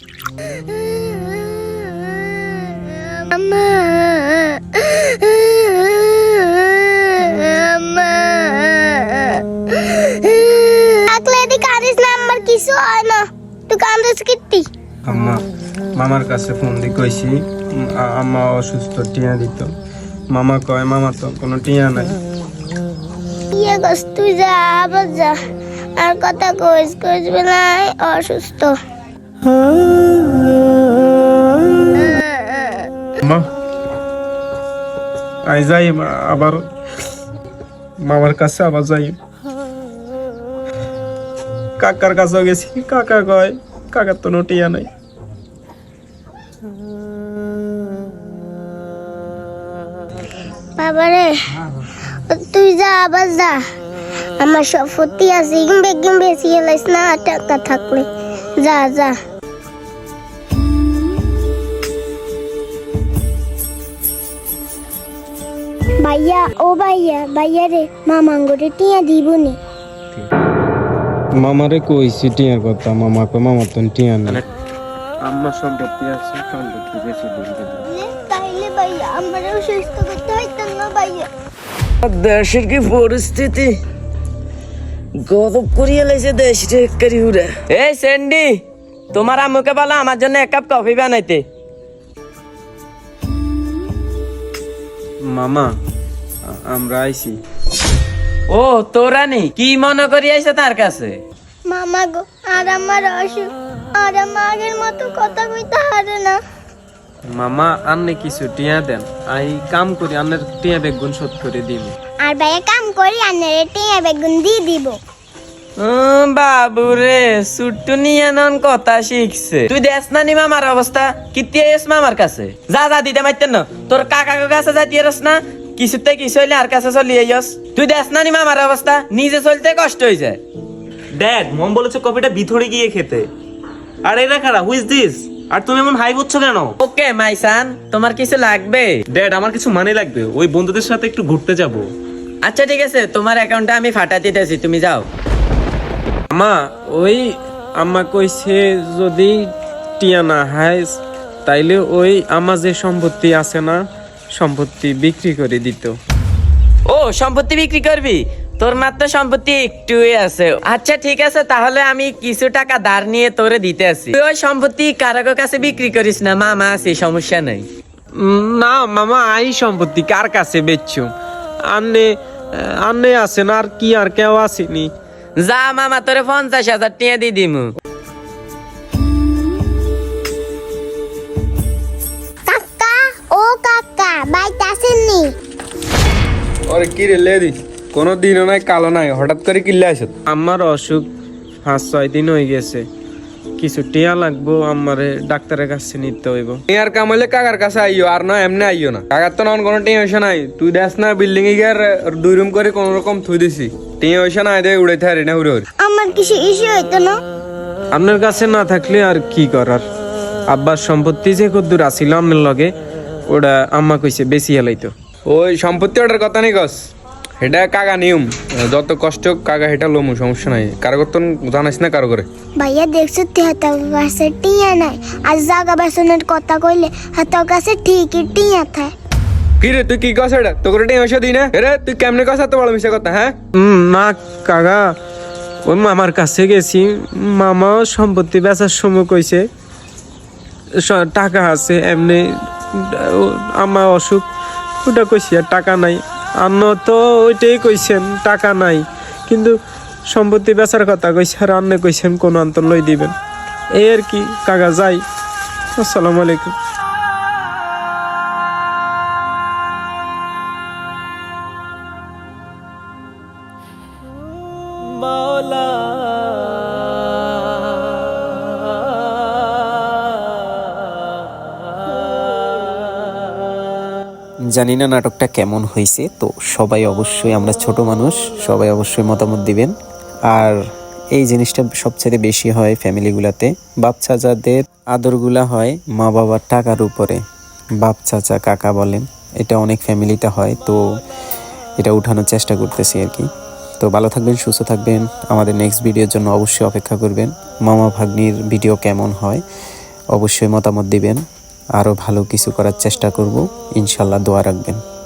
কিছু মামার কাছে ফোন দিয়ে কইছি আম্মা অসুস্থ, টিয়া দিত। মামা কয়, মামা তো কোনো টিয়া নাই। ইয়ে গস তুই যা, আবার যা। আর কথা কইস কইস বেলায় অসুস্থ। মা। আই যাই আবার মামার কাছে আবার যাই। কাকার কাছেও গেছি। কাকা কয়, কাকার তো কোনো টিয়া নাই বাবারে তুই যা, আবার যা। আমার সব সত্যি আছে। ইমবে গিমবে সিয়েলাইস না টাকা থাকলে। যা যা। ভাইয়া ও ভাইয়া ভাইয়া রে মামাঙ্গরে টিয়া দিবনি। মামারে কইছি টিয়ার কথা মামা কয় মামার তো টিয়া নাই। আম্মা সম্পত্তি আছে সম্পত্তি বেশি দিন তাইলে ভাইয়া আমারও সুস্থ করতে হইতো না ভাইয়া। দেশের কি পরিস্থিতি? গদব করিয়ে লাইছে দেশটা একারি উড়ে এই স্যান্ডি তোমার আম্মুকে বলো আমার জন্য এক কাপ কফি বানাইতে। মামা আমরা আইছি। ও তোরা নি কি মনে করি আইছে তার কাছে? মামা গো আর আমার অসুখ আর আমার আগের মতো কথা কইতে হারে না। মামা আন্নে কিছু টিয়া দেন। আই কাম করি আন্নের টিয়া বেগুন শোধ করে দিব। আর ভাইয়া কাম করি আর টিয়া বেগুন দিয়ে দিব। উম, বাবু রে সুট্টু নিয়ে নন কথা শিখছে। তুই দেশ না নি মামার অবস্থা? কিতি এস মামার কাছে? যা যা দিতে মাইতেন না। তোর কাকা কাছে যা দিয়ে না। কিছুতে কিছু হইলে আর কাছে চলিয়ে যাস তুই দেশ না নি মামার অবস্থা নিজে চলতে কষ্ট হয়ে যায় ড্যাড মম বলেছে কফিটা ভিতরে গিয়ে খেতে। আর এটা খারাপ হুইজ দিস আর তুমি এমন হাই করছ কেন? ওকে মাইসান তোমার কিছু লাগবে? ড্যাড আমার কিছু মানে লাগবে। ওই বন্ধুদের সাথে একটু ঘুরতে যাব। আচ্ছা ঠিক আছে তোমার অ্যাকাউন্টে আমি ফাটা দিতেছি তুমি যাও। আমা ওই আম্মা কইছে যদি টিয়া না হাইস তাইলে ওই আমার যে সম্পত্তি আছে না সম্পত্তি বিক্রি করে দিত। ও সম্পত্তি বিক্রি করবি? তোর মাত্র সম্পত্তি একটুই আছে। আচ্ছা ঠিক আছে তাহলে আমি কিছু টাকা ধার নিয়ে তোরে দিতে আসি তুই ওই সম্পত্তি কারও কাছে বিক্রি করিস না। মামা আছে সমস্যা নাই। উম, না মামা আই সম্পত্তি কার কাছে বেচছু? আন্নে আন্নে আছে না আর কি আর কেউ আসেনি যা মামা তোরে পঞ্চাশ হাজার টিয়া দিয়ে দিমু। ওরে কি রে লেদি? কোনো দিনও নাই কালো নাই। হঠাৎ করে কিল্লে আস আমার অসুখ পাঁচ ছয় দিন হয়ে গেছে। কিছু টিয়া লাগবো আমারে ডাক্তারের কাছে নিতে হইব। টিয়ার কাম হইলে কাকার কাছে আইও আর না এমনি আইও না। কাকার তো নন কোনো টিয়া নাই। তুই দেখ না বিল্ডিং এ গিয়ে দুই রুম করে কোন রকম থুই দিছি। টিয়া হইসা নাই দে উড়াইতে হারি না উড়ে উড়ে আমার কিছু ইস্যু হইতো না। আপনার কাছে না থাকলে আর কি করার? আব্বার সম্পত্তি যে কদ্দুর আসিল আমার লগে ওটা আম্মা কইছে বেশি হেলাইতো। ওই সম্পত্তি ওটার কথা নেই কস। এটা কাকা নিয়ম। যত কষ্ট কাকা হেটা লমু সমস্যা নাই। কারও তো জানাইস না কারও করে। ভাইয়া দেখছ হাতার কাছে টিয়া নাই। আর জাগা বাসনের কথা কইলে হাতার কাছে ঠিকই টিয়া থাকে। কি রে তুই কি কস এটা? তোকে টিয়া পয়সা দিই না? রে তুই কেমনে কস এত বড় মিশা কথা হ্যাঁ? না কাকা ওই মামার কাছে গেছি। মামাও সম্পত্তি বেচার সময় কইছে টাকা আছে এমনি ও- আমার অসুখ। ওটা কইছি, আর টাকা নাই। আন্ন তো ওইটাই কইছেন, টাকা নাই। কিন্তু সম্পত্তি বেচার কথা কইছে, আর আন্নে কইছেন, কোন অন্তর লই দিবেন। এই আর কি, কাকা যাই। আসসালামু আলাইকুম। জানি না নাটকটা কেমন হয়েছে, তো সবাই অবশ্যই, আমরা ছোট মানুষ, সবাই অবশ্যই মতামত দিবেন। আর এই জিনিসটা সবচেয়ে বেশি হয় ফ্যামিলিগুলাতে বাপ চাচাদের আদরগুলা হয় মা বাবার টাকার উপরে। বাপ চাচা কাকা বলেন, এটা অনেক ফ্যামিলিতে হয়, তো এটা উঠানোর চেষ্টা করতেছি আর কি। তো ভালো থাকবেন, সুস্থ থাকবেন, আমাদের নেক্সট ভিডিওর জন্য অবশ্যই অপেক্ষা করবেন, মামা ভাগ্নির ভিডিও কেমন হয়, অবশ্যই মতামত দিবেন। আরও ভালো কিছু করার চেষ্টা করব। ইনশাল্লাহ দোয়া রাখবেন।